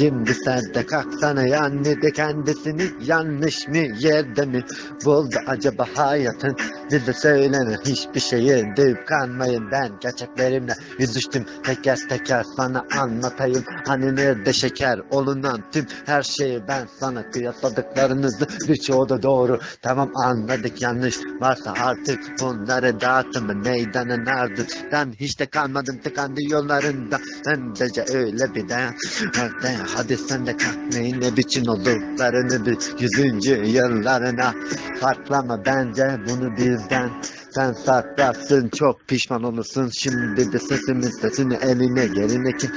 Şimdi sen de kalksana yani de kendisini. Yanlış mı yerde mi buldu acaba hayatın? Bize söyleme hiçbir şeye deyip kanmayın ben gerçeklerimle yüzüştüm. Teker teker sana anlatayım. Hani nerede şeker olunan tüm her şeyi ben sana kıyasladıklarınızı birçoğu da doğru. Tamam anladık. Yanlış varsa artık bunları dağıtın. Meydanın ardından hiç de kalmadım tıkandı yollarında. Ben de öyle bir dayan hadi, sen de kalk neyin ne biçim olduklarını bir yüzüncü yıllarına saklama bence bunu bizden sen saklarsın çok pişman olursun. Şimdi de sesimiz sesini eline geline ki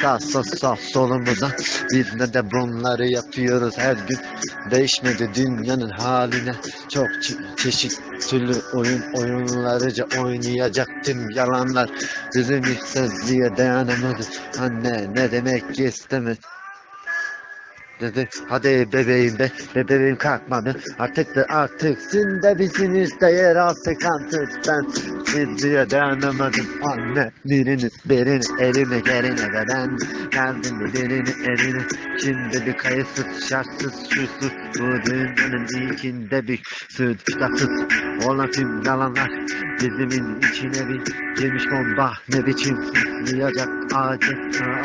sağ sol sağ solumuza. Biz ne de bunları yapıyoruz. Her gün değişmedi dünyanın haline. Çok çe- çeşitli oyun oyunlarıca oynayacaktım. Yalanlar bizim işsizliğe dayanamadı. Anne ne demek istemedi dedi. Hadi bebeğim be, be bebeğim kalkma be. Artık da artık sizin de biziniz de yer altı kantık ben. Sizliğe dayanamadım anne. Biriniz birini elime geline ve ben verdim de birini eline. Şimdi bir kayıtsız şartsız şusuz bu dünyanın ilkinde bir südatsız olan tüm yalanlar dizimin içine bir girmiş bomba ne biçim sızlayacak ağacı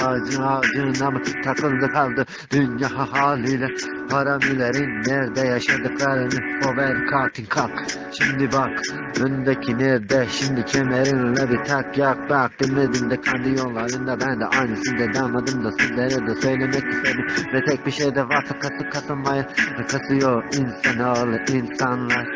ağacın ağacına mı takıldı kaldı dünya haliyle Paramülerin nerede yaşadıklarını o ver katil kalk. Şimdi bak öndeki nerede? Şimdi kemerinle bir tak yak. Bak Dinledim de kendi yollarında. Ben de aynısını da damadım da sizlere de söylemek istedim. Ve tek bir şey de varsa katı katılmaya kasıyor insanoğlu insanlar